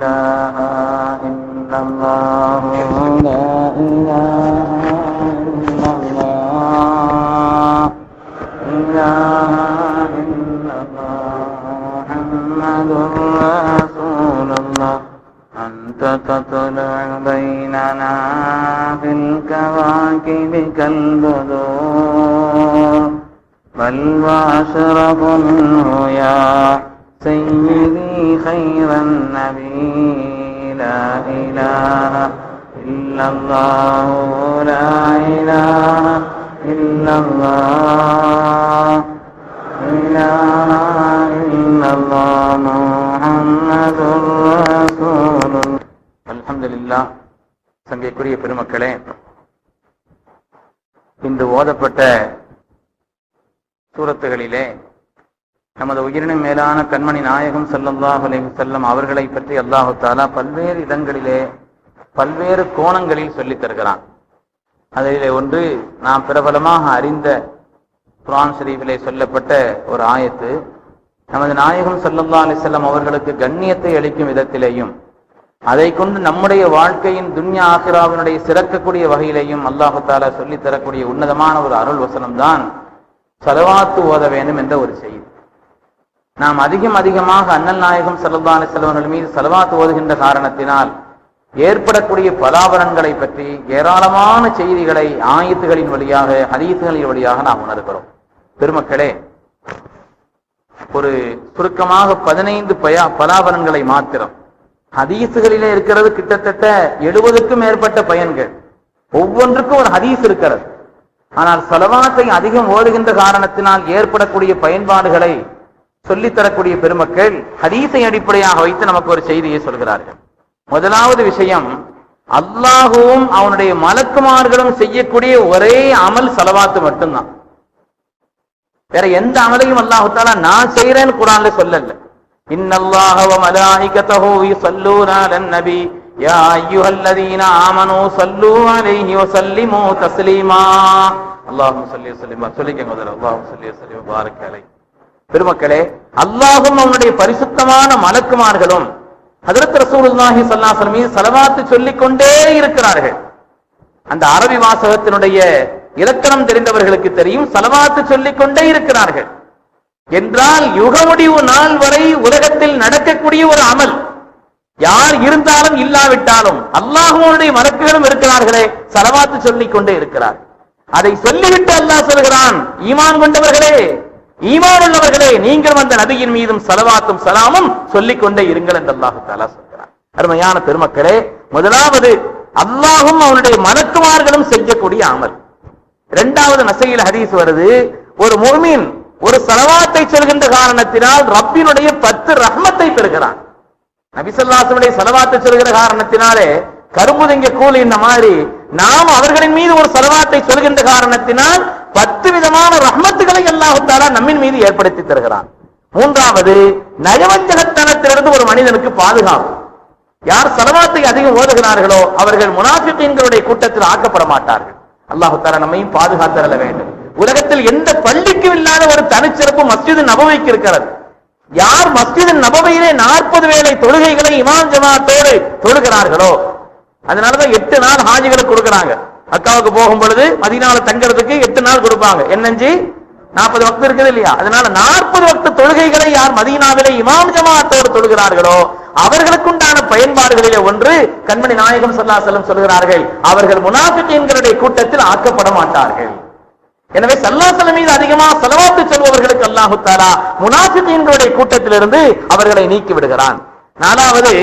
إله إلا الله. لا إله إلا الله. إله إلا الله محمد رسول الله. أنت تطلع بيننا في الكواكب كالبدور بل وأشرف يا سيدي خير النبي لا إله إلا الله لا إله إلا الله إله إلا الله محمد رسول الله الحمد لله சங்கைக்குரிய பெருமக்களே இன்று ஓதப்பட்ட சூரத்துகளிலே நமது உயிரினும் மேலான கண்மணி நாயகம் ஸல்லல்லாஹு செல்லம் அவர்களை பற்றி அல்லாஹு தாலா பல்வேறு இடங்களிலே பல்வேறு கோணங்களில் சொல்லித் தருகிறான். அதிலே ஒன்று நாம் பிரபலமாக அறிந்த குரான் ஷரீஃபிலே சொல்லப்பட்ட ஒரு ஆயத்து நமது நாயகம் ஸல்லல்லாஹு அலிசல்லம் அவர்களுக்கு கண்ணியத்தை அளிக்கும் விதத்திலேயும் அதை கொண்டு நம்முடைய வாழ்க்கையின் துன்யா ஆசிராவினுடைய சிறக்கக்கூடிய வகையிலேயும் அல்லாஹு தாலா சொல்லித் தரக்கூடிய உன்னதமான ஒரு அருள் வசனம் தான் சலவாத்து ஓத வேண்டும் என்ற ஒரு செய்தி. நாம் அதிகம் அதிகமாக அண்ணல் நாயகம் ஸல்லல்லாஹு அலைஹி மீது செலவாத்து ஓதுகின்ற காரணத்தினால் ஏற்படக்கூடிய பலாபலன்களை பற்றி ஏராளமான செய்திகளை ஆயத்துகளின் வழியாக ஹதீத்துகளின் வழியாக நாம் உணர்கிறோம். பெருமக்களே ஒரு சுருக்கமாக பதினைந்து பயா பலாபலன்களை மாத்திரம். ஹதீசுகளிலே இருக்கிறது கிட்டத்தட்ட எழுபதுக்கும் மேற்பட்ட பயன்கள். ஒவ்வொன்றுக்கும் ஒரு ஹதீஸ் இருக்கிறது. ஆனால் செலவாத்தை அதிகம் ஓதுகின்ற காரணத்தினால் ஏற்படக்கூடிய பயன்பாடுகளை சொல்லித்தரக்கூடிய பெருமக்கள் ஹதீஸை அடிப்படையாக வைத்து நமக்கு ஒரு செய்தியை சொல்கிறார்கள். முதலாவது விஷயம் அல்லாஹுவும் அவனுடைய மலக்குமார்களும் செய்யக்கூடிய ஒரே அமல் செலவாத்து மட்டும்தான். வேற எந்த அமலையும் அல்லாஹு நான் செய்யறேன்னு குரான்ல சொல்லல. இன்னல்லாஹ வ மலாயிகத்தஹு யுஸல்லூன அலன் நபி. யா அய்யுஹல்லதீன ஆமனூ ஸல்லூ அலைஹி வ தஸ்லீமா. அல்லாஹும்ம ஸல்லி வஸல்லிம் சொல்லிக்கங்க முதல்ல. அல்லாஹும்ம ஸல்லி வஸல்லிம் பாரக் அலைஹி பெருமக்களே அல்லாஹும் அவனுடைய பரிசுத்தமான மலக்குமார்களும் ஹதரத் ரசூலுல்லாஹி சல்லாசலமி சலவாத்து சொல்லிக் கொண்டே இருக்கிறார்கள். அந்த அரபி வாசகத்தினுடைய இலக்கணம் தெரிந்தவர்களுக்கு தெரியும் சலவாத்து சொல்லிக் கொண்டே இருக்கிறார்கள். என்றால் யுக முடிவு நாள் வரை உலகத்தில் நடக்கக்கூடிய ஒரு அமல். யார் இருந்தாலும் இல்லாவிட்டாலும் அல்லாஹுடைய மலக்குகளும் இருக்கிறார்களே சலவாத்து சொல்லிக் கொண்டே இருக்கிறார். அதை சொல்லிவிட்டு அல்லாஹ் சொல்கிறான் ஈமான் கொண்டவர்களே ஈமான் உள்ளவர்களே நீங்கள் வந்த நபியின் மீதும் சலவாத்தும் சலாமும் சொல்லிக் கொண்டே இருங்கள் என்று அல்லாஹு தாலா சொல்கிறார் அருமையான பெருமக்களே முதலாவது அல்லாஹும் அவனுடைய மலக்குமார்களும் செய்யக்கூடிய அமல். இரண்டாவது நசையில் ஹதீஸ் வருது ஒரு முஃமின் ஒரு சலவாத்தை சொல்கின்ற காரணத்தினால் ரப்பினுடைய பத்து ரஹ்மத்தை பெறுகிறான். நபிசல்லாசனுடைய சலவாத்தை சொல்கிற காரணத்தினாலே கரும்புதிங்க கூலி இந்த மாதிரி நாம் அவர்களின் மீது ஒரு சலவாத்தை சொல்கின்ற காரணத்தினால் பத்து விதமான ரஹ்மத்துகளை அல்லாஹு தாலா நம்மின் மீது ஏற்படுத்தி தருகிறான். மூன்றாவது நயவஞ்சகத்தனத்திலிருந்து ஒரு மனிதனுக்கு பாதுகாப்பு. யார் சலவாத்தை அதிகம் ஓதுகிறார்களோ அவர்கள் முனாஃபிகீன்களுடைய கூட்டத்தில் ஆக்கப்பட மாட்டார்கள். அல்லாஹு தாலா நம்மையும் பாதுகாத்தரல வேண்டும். உலகத்தில் எந்த பள்ளிக்கும் இல்லாத ஒரு தனிச்சிறப்பு மஸ்ஜிது நபவைக்கு இருக்கிறது. யார் மஸ்ஜிது நபவையிலே நாற்பது வேளை தொழுகைகளை இமாம் ஜமாத்தோடு தொழுகிறார்களோ அதனாலதான் எட்டு நாள் ஹாஜிகளுக்கு கொடுக்கறாங்க. அக்காவுக்கு போகும் பொழுது மதினால தங்கறதுக்கு எட்டு நாள் கொடுப்பாங்க. என்னஞ்சி? நாற்பது வக்து இருக்குது இல்லையா? அதனால நாற்பது வக்து தொழுகைகளை யார் மதீனாவிலே இமாம் ஜமாத்தோடு தொழுகிறார்களோ அவர்களுக்குண்டான பயன்பாடுகளிலே ஒன்று கண்மணி நாயகம் சல்லாசலம் சொல்கிறார்கள் அவர்கள் முனாஃபிகீன்களுடைய கூட்டத்தில் ஆக்கப்பட மாட்டார்கள். எனவே சல்லாசலம் மீது அதிகமா செலவாத்து சொல்பவர்களுக்கு அல்லாஹு தாலா முனாஃபிகீன்களுடைய கூட்டத்திலிருந்து அவர்களை நீக்கி விடுகிறான். நாலாவது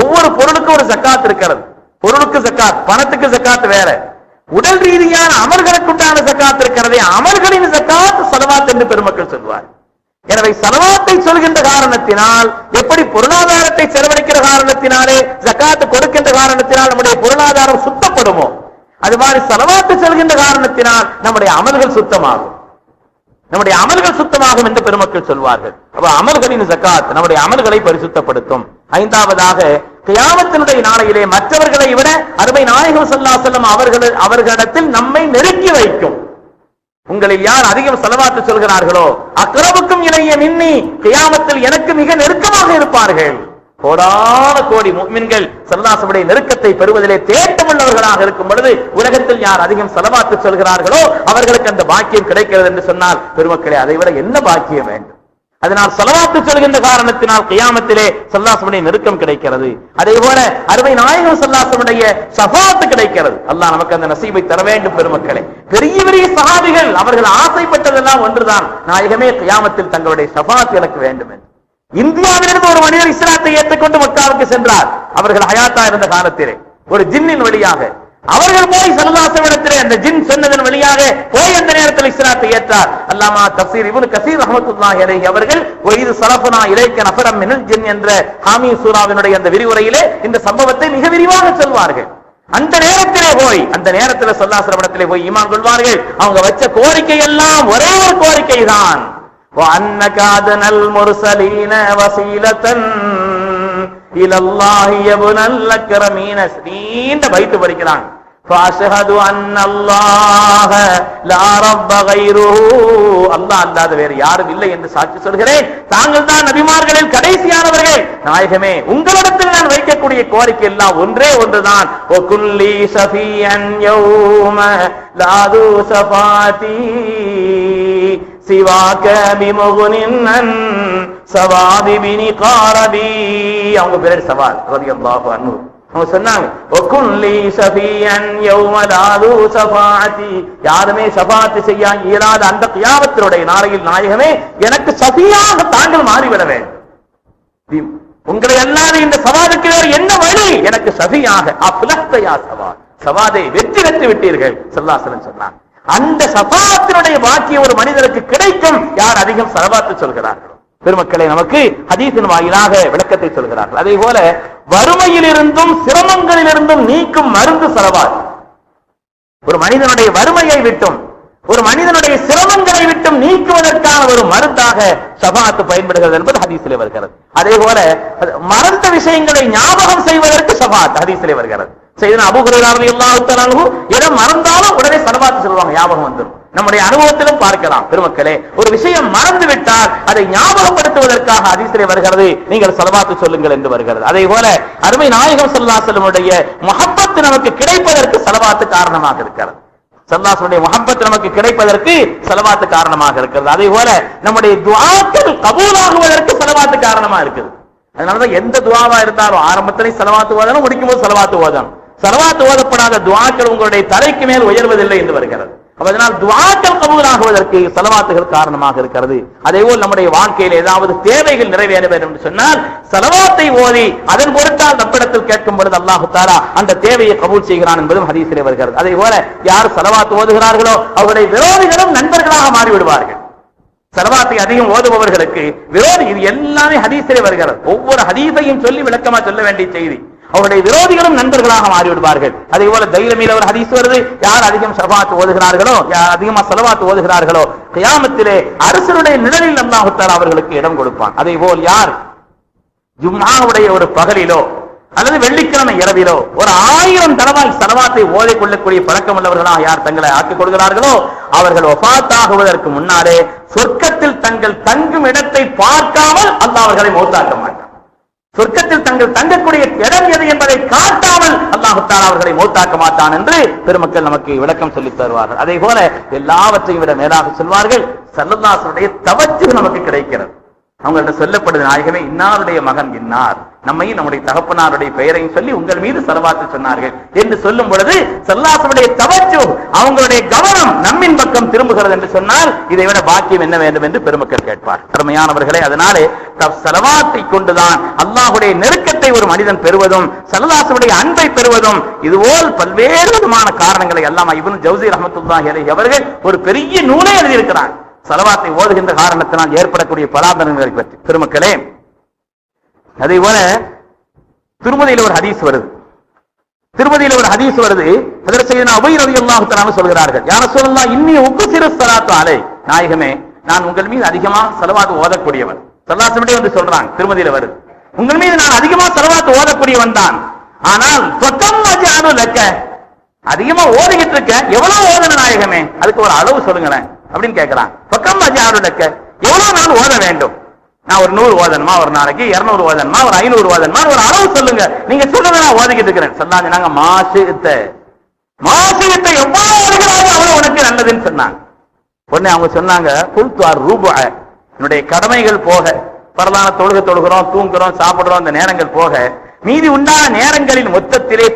ஒவ்வொரு பொருளுக்கும் ஒரு சக்காத் இருக்கிறது. பொருளுக்கு சக்காத் பணத்துக்கு சக்காத் வேற. உடல் ரீதியான அமல்களுக்குண்டான ஜக்காத் இருக்கிறதே அமல்களின் ஜக்காத் சலவாத் என்று பெருமக்கள் சொல்வார் எனவே சலவாத்தை சொல்கின்ற காரணத்தினால் எப்படி பொருளாதாரத்தை செலவழிக்கிற காரணத்தினாலே ஜக்காத்து கொடுக்கின்ற காரணத்தினால் நம்முடைய பொருளாதாரம் சுத்தப்படுமோ? அது மாதிரி சலவாத்து செல்கின்ற காரணத்தினால் நம்முடைய அமல்கள் சுத்தமாகும். நம்முடைய அமல்கள் சுத்தமாகும் என்று பெருமக்கள் சொல்வார்கள். அப்ப அமல்களின் ஜக்காத் நம்முடைய அமல்களை பரிசுத்தப்படுத்தும். ஐந்தாவதாக கியாமத்தினுடைய நாளையிலே மற்றவர்களை விட அருமை நாயகம் சொல்லா செல்லும் அவர்கள் அவர்களிடத்தில் நம்மை நெருக்கி வைக்கும். உங்களில் யார் அதிகம் செலவாத்து சொல்கிறார்களோ அக்ரவுக்கும் இளைய மின்னி கியாமத்தில் எனக்கு மிக நெருக்கமாக இருப்பார்கள். கோடான கோடி முக்மின்கள் சல்லாசமுடைய நெருக்கத்தை பெறுவதிலே தேட்டமுள்ளவர்களாக இருக்கும் பொழுது உலகத்தில் யார் அதிகம் செலவாத்து சொல்கிறார்களோ அவர்களுக்கு அந்த பாக்கியம் கிடைக்கிறது என்று சொன்னால் பெருமக்களே அதை விட என்ன பாக்கியம் வேண்டும்? அதனால் செலவாத்து சொல்கின்ற காரணத்தினால் கியாமத்திலே சல்லாசமுடைய நெருக்கம் கிடைக்கிறது. அதே போல அருமை நாயகம் சல்லாசமுடைய சபாத்து கிடைக்கிறது. அல்லாஹ் நமக்கு அந்த நசீபை தர வேண்டும் பெருமக்களே. பெரிய பெரிய சகாபிகள் அவர்கள் ஆசைப்பட்டதெல்லாம் ஒன்றுதான். நாயகமே கியாமத்தில் தங்களுடைய சபாத் எனக்கு வேண்டும் என்று. இந்தியாவிலிருந்து ஒரு மனிதர் இஸ்லாத்தை ஏற்றுக்கொண்டு மக்காவுக்கு சென்றார். அவர்கள் ஹயாத்தா இருந்த காலத்திலே. ஒரு ஜின்னின் வழியாக. அவர்கள் போய் சல்லாசமிடத்திலே அந்த ஜின் சொன்னதன் வழியாக போய் அந்த நேரத்தில் இஸ்லாத்தை ஏற்றார். அல்லாமா தப்சீர் இவனு கசீர் ரஹ்மத்துல்லாஹி அலைஹி அவர்கள் ஒய்து சலபுனா இலைக்க நபரம் மினல் ஜின் என்ற ஹாமி சூராவினுடைய அந்த விரிவுரையிலே இந்த சம்பவத்தை மிக விரிவாக சொல்வார்கள். அந்த நேரத்திலே போய் அந்த நேரத்தில் சொல்லாசிரமணத்திலே போய் ஈமான் கொள்வார்கள். அவங்க வச்ச கோரிக்கை எல்லாம் ஒரே ஒரு கோரிக்கை தான் وأنك أدنى المرسلين وسيلة إلى الله يا ابن الأكرمين நீண்ட பைத்து படிக்கிறான் فأشهد أن الله لا رب غيره அல்லாஹ் அல்லாத வேறு யாரும் இல்லை என்று சாட்சி சொல்கிறேன் தாங்கள் தான் நபிமார்களில் கடைசியானவர்கள் நாயகமே உங்களிடத்தில் நான் வைக்கக்கூடிய கோரிக்கை எல்லாம் ஒன்றே ஒன்றுதான் ஒகுல்லி சஃபியன் யௌம லாது சஃபாதி சிவாக பிமுகுனின் சவாதி பினி காரபி அவங்க பேர் சவால் ரலியல்லாஹு அன்ஹு. அவங்க சொன்னாங்க ஒகுல்லி சபியன் யௌம லாது யாருமே சபாத்து செய்ய இயலாத அந்த கியாபத்தினுடைய நாளையில் நாயகமே எனக்கு சபியாக தாங்கள் மாறிவிட வேண்டும். உங்களை அல்லாத இந்த சவாலுக்கு என்ன வழி? எனக்கு சபியாக அப்லஸ்தயா சவால். சவாதை வெற்றி வெற்றி விட்டீர்கள் சல்லாசலன் சொன்னான் அந்த சபாத்தினுடைய பாக்கியம் ஒரு மனிதருக்கு கிடைக்கும். யார் அதிகம் சலவாத்து சொல்கிறார்கள் பெருமக்களை நமக்கு ஹதீசின் வாயிலாக விளக்கத்தை சொல்கிறார்கள். அதே போல வறுமையிலிருந்தும் சிரமங்களிலிருந்தும் நீக்கும் மருந்து செலவாத். ஒரு மனிதனுடைய வறுமையை விட்டும் ஒரு மனிதனுடைய சிரமங்களை விட்டும் நீக்குவதற்கான ஒரு மருந்தாக சபாத்து பயன்படுகிறது என்பது ஹதீசிலே வருகிறது. அதே போல மறந்த விஷயங்களை ஞாபகம் செய்வதற்கு சபாத் ஹதீசிலே வருகிறது. செய்தன அபுகுரையாளர் எல்லாத்தாலும் எதை மறந்தாலும் உடனே சலவாத்து சொல்லுவாங்க ஞாபகம் வந்துடும் நம்முடைய அனுபவத்திலும் பார்க்கலாம். பெருமக்களே ஒரு விஷயம் மறந்து விட்டால் அதை ஞாபகப்படுத்துவதற்காக அதிசரை வருகிறது. நீங்கள் செலவாத்து சொல்லுங்கள் என்று வருகிறது. அதே போல அருமை நாயகம் சல்லாசலமுடைய மஹப்பத்து நமக்கு கிடைப்பதற்கு செலவாத்து காரணமாக இருக்கிறது. சல்லாசனுடைய முகப்பத் நமக்கு கிடைப்பதற்கு செலவாத்து காரணமாக இருக்கிறது. அதே போல நம்முடைய துவாக்கள் கபூலாகுவதற்கு செலவாத்து காரணமா இருக்குது. அதனாலதான் எந்த துவாவா இருந்தாலும் ஆரம்பத்திலே செலவாத்து ஓதணும் முடிக்கும் போது செலவாத்து ஓதணும். செலவாத்து ஓதப்படாத துவாக்கள் உங்களுடைய தலைக்கு மேல் உயர்வதில்லை என்று வருகிறது. அதனால் துவாக்கள் கபூலாகுவதற்கு செலவாத்துகள் காரணமாக இருக்கிறது. அதே போல் நம்முடைய வாழ்க்கையில் ஏதாவது தேவைகள் நிறைவேற வேண்டும் என்று சொன்னால் செலவாத்தை ஓதி அதன் பொருட்டால் தப்பிடத்தில் கேட்கும் பொழுது அல்லாஹு தாரா அந்த தேவையை கபூல் செய்கிறான் என்பதும் ஹதீசிலே வருகிறது. அதே போல யார் செலவாத்து ஓதுகிறார்களோ அவருடைய விரோதிகளும் நண்பர்களாக மாறிவிடுவார்கள். செலவாத்தை அதிகம் ஓதுபவர்களுக்கு விரோதி இது எல்லாமே ஹதீசிலே வருகிறது. ஒவ்வொரு ஹதீஸையும் சொல்லி விளக்கமா சொல்ல வேண்டிய செய்தி. அவருடைய விரோதிகளும் நண்பர்களாக மாறிவிடுவார்கள். அதே போல தைலமில் ஒரு ஹதீஸ் வருது யார் அதிகம் சபாத்து ஓதுகிறார்களோ யார் அதிகமா செலவாத்து ஓதுகிறார்களோ கியாமத்திலே அரசருடைய நிழலில் அல்லாஹுத்தால் அவர்களுக்கு இடம் கொடுப்பான். அதே போல் யார் ஜும்மாவுடைய ஒரு பகலிலோ அல்லது வெள்ளிக்கிழமை இரவிலோ ஒரு ஆயிரம் தடவாய் செலவாத்தை ஓதிக் கொள்ளக்கூடிய பழக்கம் உள்ளவர்களாக யார் தங்களை ஆக்கிக் கொள்கிறார்களோ அவர்கள் ஒபாத்தாகுவதற்கு முன்னாலே சொர்க்கத்தில் தங்கள் தங்கும் இடத்தை பார்க்காமல் அல்லாஹ் அவர்களை மௌத்தாக்க மாட்டார் சொர்க்கத்தில் தங்கள் தங்கக்கூடிய இடம் எது என்பதை காட்டாமல் அல்லாஹு அவர்களை மௌத்தாக்க மாட்டான் என்று பெருமக்கள் நமக்கு விளக்கம் சொல்லித் தருவார்கள். அதே போல எல்லாவற்றையும் விட மேலாக சொல்வார்கள். சல்லல்லாசனுடைய தவச்சு நமக்கு கிடைக்கிறது. அவங்கள்ட்ட சொல்லப்படுது நாயகமே இன்னாருடைய மகன் இன்னார். நம்மையும் நம்முடைய தகப்பனாருடைய பெயரையும் சொல்லி உங்கள் மீது செலவாத்து சொன்னார்கள் என்று சொல்லும் பொழுது செல்லாசனுடைய தவச்சு அவங்களுடைய கவனம் நம்மின் பக்கம் திரும்புகிறது என்று சொன்னால் இதை விட பாக்கியம் என்ன வேண்டும் என்று பெருமக்கள் கேட்பார். திறமையானவர்களே அதனாலே தப் செலவாத்தை கொண்டுதான் அல்லாஹுடைய நெருக்கத்தை ஒரு மனிதன் பெறுவதும் செல்லாசனுடைய அன்பை பெறுவதும் இதுபோல் பல்வேறு விதமான காரணங்களை எல்லாம் இவன் ஜவுசி ரஹமத்துல்லாஹி அவர்கள் ஒரு பெரிய நூலை எழுதியிருக்கிறார். செலவாத்தை ஓதுகின்ற காரணத்தினால் ஏற்படக்கூடிய பலாபலன்களை பற்றி. பெருமக்களே அதே போல திருமதியில ஒரு ஹதீஸ் வருது. திருமதியில ஒரு ஹதீஸ் வருது. அதில் செய்த அபை ரவி சொல்கிறார்கள் யார சொல்லலாம் இன்னும் உப்பு சிறு சலாத்து ஆலை நாயகமே நான் உங்கள் மீது அதிகமா செலவாத்து ஓதக்கூடியவன். சல்லாசமிட்டே வந்து சொல்றாங்க திருமதியில வருது. உங்கள் மீது நான் அதிகமா செலவாத்து ஓதக்கூடியவன் தான். ஆனால் அதிகமா ஓதிக்கிட்டு இருக்க எவ்வளவு ஓதன நாயகமே? அதுக்கு ஒரு அளவு சொல்லுங்களேன். அப்படின்னு கேட்கிறான் பக்கம் அஜானு எவ்வளவு நாள் ஓத வேண்டும்? நான் ஒரு நூறு ஓதனமா ஒரு நாளைக்கு இருநூறு ஓதனமா ஒரு ஐநூறு ஓதனமா ஒரு அளவு சொல்லுங்க. நீங்க சொல்லுங்க நான் ஓதிக்கிட்டு இருக்கிறேன். சொன்னாங்க நாங்க மாசுகத்தை மாசுத்த எவ்வளவு ஓதுகிறாரோ அவ்வளவு உனக்கு நல்லதுன்னு சொன்னாங்க. உடனே அவங்க சொன்னாங்க குல்துவார் ரூபாய் என்னுடைய கடமைகள் போக பரதான தொழுக தொழுகிறோம் தூங்குறோம் சாப்பிடுறோம் அந்த நேரங்கள் போக மீதி உண்டான நேரங்களின் மொத்தத்திலே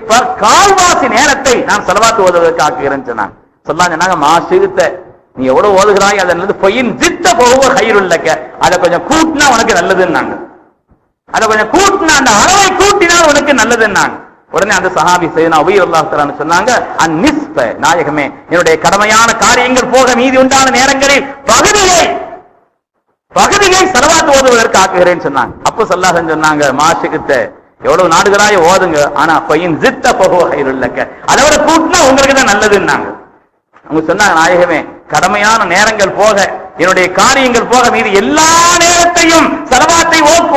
கால்வாசி நேரத்தை நான் செலவாத்து ஓதுவதற்கு ஆக்குகிறேன்னு சொன்னாங்க சொல்லாங்க நாங்க மாசுகத்தை நீ எவ்வளவு ஓதுகிறாய்? அதன் பொய்யின் தித்த போக கயிறுள்ளக்க அதை கொஞ்சம் கூட்டினா உனக்கு நல்லதுன்னாங்க. அதை கொஞ்சம் கூட்டினா அந்த அளவை கூட்டினால் உனக்கு நல்லதுன்னாங்க. உடனே அந்த சஹாபி செய்தனா உயிர் அல்லாஹ் சொன்னாங்க அந்நிஸ்ப நாயகமே என்னுடைய கடமையான காரியங்கள் போக மீதி உண்டான நேரங்களில் பகுதியை பகுதியை செலவாத்து ஓதுவதற்கு ஆக்குகிறேன்னு சொன்னாங்க. அப்போ சொல்லாஹன் சொன்னாங்க மாசுகிட்ட எவ்வளவு நாடுகளாய ஓதுங்க ஆனா பையன் ஜித்த போக கயிறுள்ளக்க அதை விட கூட்டினா உங்களுக்கு தான் நல்லதுன்னாங்க. அவங்க சொன்னாங்க நாயகமே கடமையான நேரங்கள் போக என்னுடைய காரியங்கள் போக மீது எல்லா நேரத்தையும் செலவாத்தை ஓ-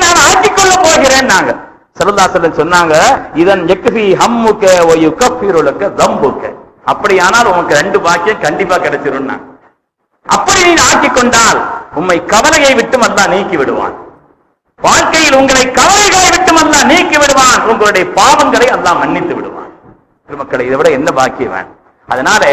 நான் ஆட்டிக்கொள்ள போகிறேன் நாங்க. சரதாசலன் சொன்னாங்க இதன் எக்ஃபி ஹம்முக்க ஒயு கஃபீருலக்க தம்புக்க. அப்படியானால் உனக்கு ரெண்டு பாக்கியம் கண்டிப்பா கிடைச்சிரும் அப்படி நீ ஆக்கிக் கொண்டால் உம்மை கவலையை விட்டு அல்லாஹ் நீக்கி விடுவான். வாழ்க்கையில் உங்களை கவலைகளை விட்டு அல்லாஹ் நீக்கி விடுவான். உங்களுடைய பாவங்களை அல்லா மன்னித்து விடுவான். மக்களை இதை விட என்ன பாக்கியம் வேணும் அதனால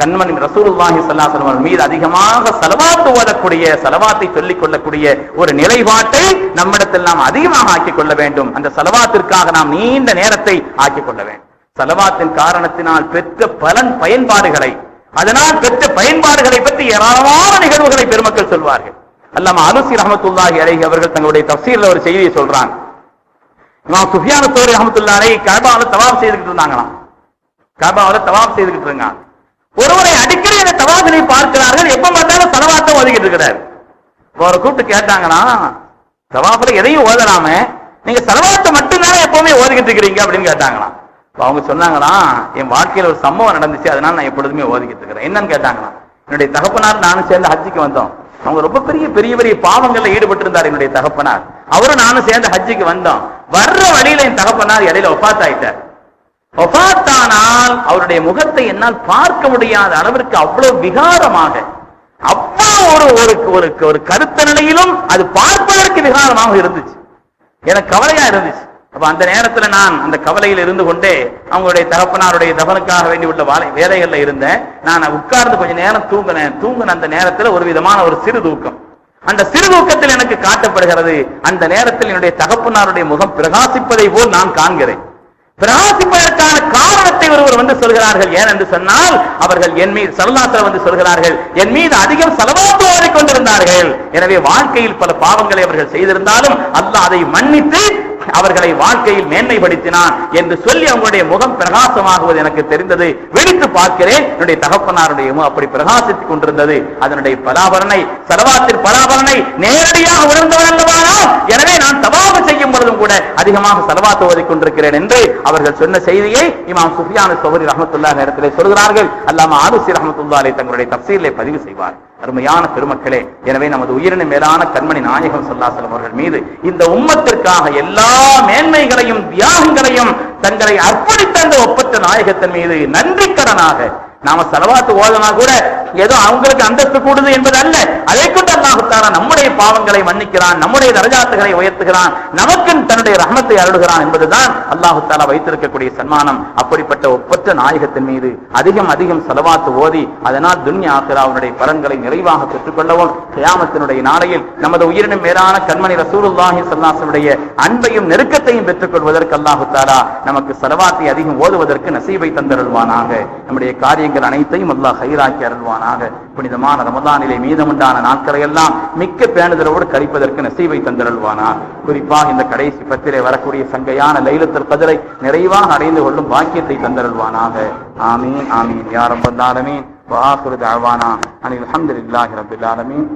கண்மணி ரசூலுல்லாஹி ஸல்லல்லாஹு மீது அதிகமாக செலவாத்து ஓதக்கூடிய செலவாத்தை சொல்லிக் கொள்ளக்கூடிய ஒரு நிலைப்பாட்டை நம்மிடத்தில் நாம் அதிகமாக ஆக்கிக் கொள்ள வேண்டும். அந்த செலவாத்திற்காக நாம் நீண்ட நேரத்தை ஆக்கிக் கொள்ள வேண்டும். செலவாத்தின் காரணத்தினால் பெற்ற பலன் பயன்பாடுகளை அதனால் பெற்ற பயன்பாடுகளை பற்றி ஏராளமான நிகழ்வுகளை பெருமக்கள் சொல்வார்கள். அல்லாம அலுசி ரஹமத்துல்லாஹி அலைஹி அவர்கள் தங்களுடைய தப்சீர்ல ஒரு செய்தியை சொல்றாங்க. இமாம் சுஃபியான் சோரி ரஹமத்துல்லாஹி அலைஹி தவாப் செய்துக்கிட்டு இருந்தாங்களாம். கஅபால தவாப் செய்துக்கிட்டு இருந்தாங்க ஒருவரை அடிக்கடி அந்த தவாபினை பார்க்கிறார்கள் எப்ப பார்த்தாலும் தலவாத்தை ஒதுக்கிட்டு இருக்கிறார். அவரை கூப்பிட்டு கேட்டாங்கன்னா தவாஃபில எதையும் ஓதலாமே நீங்க செலவாத்தை மட்டும்தானே எப்பவுமே ஓதிக்கிட்டு இருக்கிறீங்க அப்படின்னு கேட்டாங்களாம். இப்போ அவங்க சொன்னாங்களாம் என் வாழ்க்கையில் ஒரு சம்பவம் நடந்துச்சு அதனால நான் எப்பொழுதுமே ஓதிக்கிட்டு இருக்கிறேன். என்னன்னு கேட்டாங்களாம். என்னுடைய தகப்பனார் நானும் சேர்ந்து ஹஜ்ஜிக்கு வந்தோம். அவங்க ரொம்ப பெரிய பெரிய பெரிய பாவங்கள்ல ஈடுபட்டு இருந்தார் என்னுடைய தகப்பனார். அவரும் நானும் சேர்ந்து ஹஜ்ஜிக்கு வந்தோம். வர்ற வழியில என் தகப்பனார் இடையில ஒப்பாத்தாயிட்டார் ஒபாத்தானால் அவருடைய முகத்தை என்னால் பார்க்க முடியாத அளவிற்கு அவ்வளவு விகாரமாக. அவ்வளவு ஒரு ஒரு ஒரு ஒரு கருத்த நிலையிலும் அது பார்ப்பதற்கு விகாரமாக இருந்துச்சு. எனக்கு கவலையா இருந்துச்சு. அப்ப அந்த நேரத்துல நான் அந்த கவலையில் இருந்து கொண்டே அவங்களுடைய தகப்பனாருடைய தவனுக்காக வேண்டி உள்ள வாழை வேலைகள்ல இருந்தேன். நான் உட்கார்ந்து கொஞ்ச நேரம் தூங்கினேன். தூங்கின அந்த நேரத்துல ஒரு விதமான ஒரு சிறு தூக்கம். அந்த சிறு தூக்கத்தில் எனக்கு காட்டப்படுகிறது அந்த நேரத்தில் என்னுடைய தகப்பனாருடைய முகம் பிரகாசிப்பதை போல் நான் காண்கிறேன். பிரகாசிப்பதற்கான காரணத்தை ஒருவர் வந்து சொல்கிறார்கள். ஏன் என்று சொன்னால் அவர்கள் என் மீது சரலாத்திர வந்து சொல்கிறார்கள் என் மீது அதிகம் செலவாத்து கொண்டிருந்தார்கள் எனவே வாழ்க்கையில் பல பாவங்களை அவர்கள் செய்திருந்தாலும் அல்ல அதை மன்னித்து அவர்களை வாழ்க்கையில் மேன்மைப்படுத்தினான் என்று சொல்லி அவங்களுடைய முகம் பிரகாசமாகுவது எனக்கு தெரிந்தது. வெடித்து பார்க்கிறேன். என்னுடைய தகப்பனாருடைய அப்படி பிரகாசித்துக் கொண்டிருந்தது. அதனுடைய பராபரனை சரவாத்தின் பராபரனை நேரடியாக உணர்ந்தவன் அல்லவானா எனவே நான் தவாபு செய்யும் பொழுதும் கூட அதிகமாக செலவாத்து ஓதிக்கொண்டிருக்கிறேன் என்று அவர்கள் சொன்ன செய்தியை இமாம் சுஃபியான சௌரி ரஹமத்துல்லா நேரத்திலே சொல்கிறார்கள். அல்லாம ஆலுசி ரஹமத்துல்லாலை தங்களுடைய தப்சீலை பதிவு செய்வார் அருமையான பெருமக்களே எனவே நமது உயிரின மேலான கண்மணி நாயகம் சொல்லாசலம் அவர்கள் மீது இந்த உம்மத்திற்காக எல்லா மேன்மைகளையும் தியாகங்களையும் தங்களை அர்ப்பணித்த அந்த ஒப்பற்ற நாயகத்தின் மீது நன்றிக்கடனாக நாம செலவாத்து ஓதனா கூட ஏதோ அவங்களுக்கு அந்தஸ்து கூடுது என்பது அல்ல அதை கொண்டு அல்லாஹுத்தாரா நம்முடைய பாவங்களை மன்னிக்கிறான் நம்முடைய தரஜாத்துகளை உயர்த்துகிறான் நமக்கு தன்னுடைய ரகமத்தை அருளுகிறான் என்பதுதான் அல்லாஹுத்தாலா வைத்திருக்கக்கூடிய சன்மானம். அப்படிப்பட்ட ஒப்பற்ற நாயகத்தின் மீது அதிகம் அதிகம் செலவாத்து ஓதி அதனால் துன்யா ஆசிராவுடைய பலன்களை நிறைவாக பெற்றுக்கொள்ளவும் கியாமத்தினுடைய நாளையில் நமது உயிரினும் மேலான கண்மணி ரசூலுல்லாஹி சல்லாசனுடைய அன்பையும் நெருக்கத்தையும் பெற்றுக் கொள்வதற்கு தாலா நமக்கு செலவாத்தை அதிகம் ஓதுவதற்கு நசீவை தந்தருள்வானாக. நம்முடைய காரியங்கள் அனைத்தையும் அல்லாஹ் ஹைராக்கி அருள்வானாக. புனிதமான ரமதானிலே மீதமுண்டான நாட்களை எல்லாம் மிக்க பேணுதலோடு கழிப்பதற்கு நசீவை தந்தருள்வானா குறிப்பாக இந்த கடைசி பத்திலே வரக்கூடிய சங்கையான லைலத்துல் கதிரை நிறைவாக அடைந்து கொள்ளும் பாக்கியத்தை தந்தருள்வானாக. ஆமீன் ஆமீன். யாரம் வந்தாலுமே வாசுரு தாழ்வானா அனில் அஹமதுல்லாஹி ரபில் ஆலமீன்.